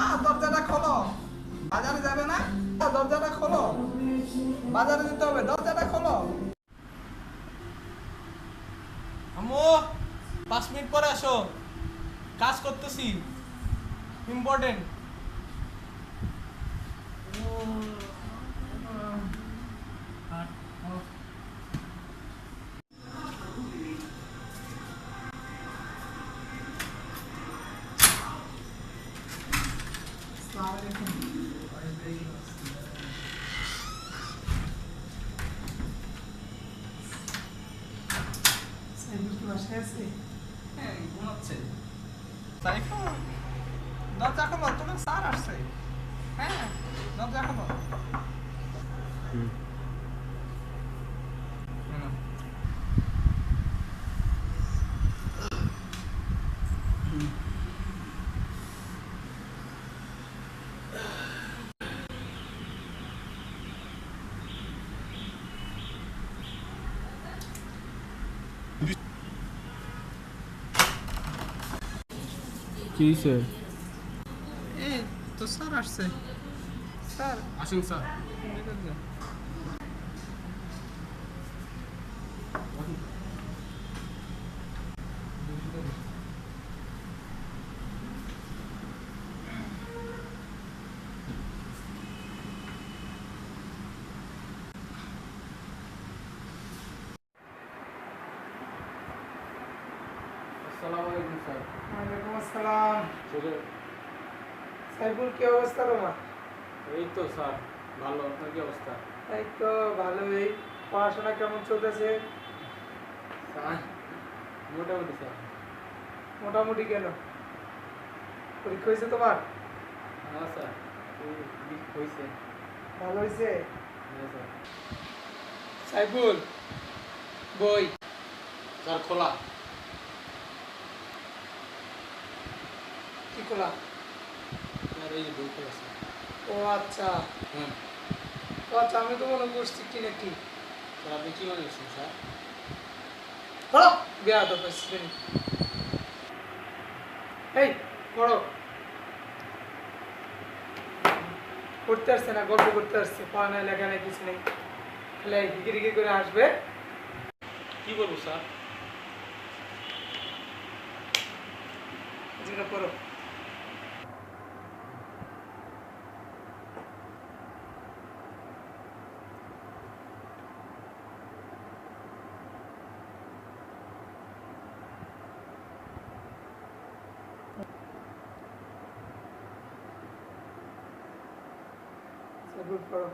মা দরজাটা খোলো। বাজারে যাবে না? দরজাটা খোলো। বাজারে যেতে হবে দরজাটা খোলো। আম্মু পাঁচ মিনিট পরে আসো। কাজ করতেছি। ইম্পর্টেন্ট হ্যাঁ ঘুমাচ্ছে সাইফুল দরজা খোলো তোমার স্যার আসছে হ্যাঁ দরজা খোলো হুম। কি হয়েছে এই তো স্যার আসছে। স্যার। আসুন স্যার ভিতরে যান। আসসালামু আলাইকুম স্যার। ওয়ালাইকুম আসসালাম। সাইফুল কি অবস্থা তোমার? এই তো স্যার ভালো। আপনার কি অবস্থা? এই তো ভালোই। পড়াশোনা কেমন চলতেছে? স্যার মোটামুটি স্যার। মোটামুটি কেন? পরীক্ষা হয়েছে তোমার? হ্যাঁ স্যার হয়েছে। ভালো হয়েছে? হ্যাঁ সাইফুল বই। স্যার খোলা। কি খোলা স্যার এই বই খোলা ও আচ্ছা। হ্যাঁ। ও আচ্ছা আমি তো মনে করছি কি না কি? স্যার আপনি কী মনে করছেন স্যার পড়ো বিয়া তো প্রেসিডেন্ট এই পড়ো। পড়তে আসছে না গল্প করতে আসছে পড়া নাই লেখা নাই কিছু নেই। তাহলে খালি হিকিরিকি করে আসবে। কী করব স্যার? যেটা পড়ো। সাইফুল পড়ো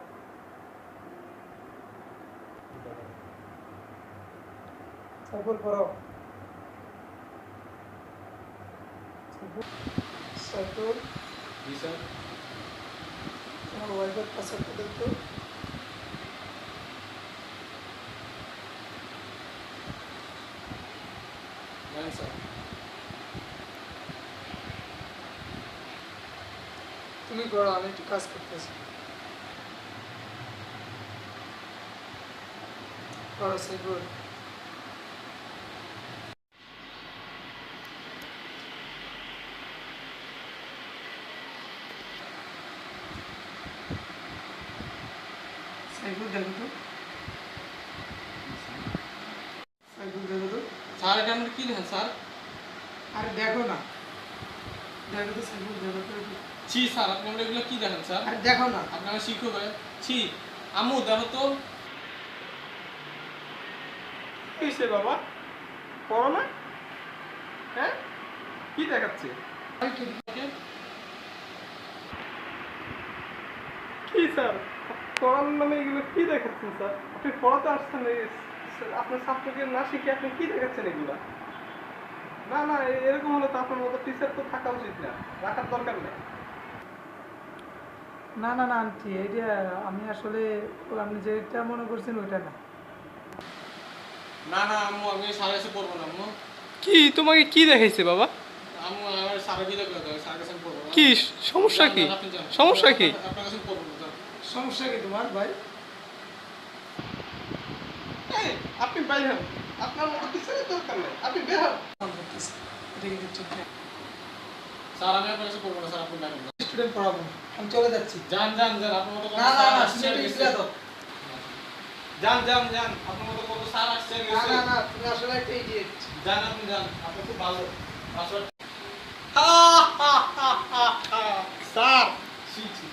সাইফুল পড়ো সাইফুল সাইফুল জি স্যার তোমার ওয়াইফের পাসওয়ার্ডটা দেখতো হ্যাঁ স্যার তুমি করো আমি একটু কাজ করতেছি করো সাইফুল সাইফুল দেখো তো সাইফুল দেখো তো স্যার এটা আপনি কী দেখেন স্যার আরে দেখো না। দেখো তো সাইফুল দেখো তো ছি স্যার আপনি আমরা এগুলো কী দেখেন স্যার আরে দেখো না। আপনি আমার শিক্ষক ছি আম্মু দেখো তো। কিসে বাবা? না? হ্যাঁ? কি দেখাচ্ছে? কি স্যার? নামে এগুলো কি দেখাচ্ছেন স্যার? আপনি পড়াতে আসছেন আপনার ছাত্রকে না শিখে আপনি কি দেখাচ্ছেন এগুলো? না না এরকম হলে তো আপনার মতো টিচার তো থাকা উচিত না, রাখার দরকার নেই। না না না, আন্টি, এইটা আমি আসলে আপনি যেটা মনে করছেন, ওইটা না। না না আম্মু আমি এসে পড়ব না আম্মু। কি তোমাকে কি দেখাইছে বাবা? আম্মু আমার করে দেবে কাছে পড়ব না। কি সমস্যা কি? সমস্যা কি? আপনার কাছে পড়ব না সমস্যা কি তোমার ভাই? আপনি বাইরে হন। আপনার মতো টিচারের দরকার নেই। আপনি বের হন। স্যার আমি আপনার কাছে পড়ব না স্যার আপনি স্টুডেন্ট পড়াবো আমি চলে যাচ্ছি। যান যান যান আপনার মতো না না না আসছে তুমি গেছে। ছিলে তো যান যান যান। আপনার মতো কত সার আসছে না। না না তুমি আসলে একটা ইডিয়েট যান আপনি যান। আপনি খুব ভালো। পাসওয়ার্ড স্যার ছি ছি।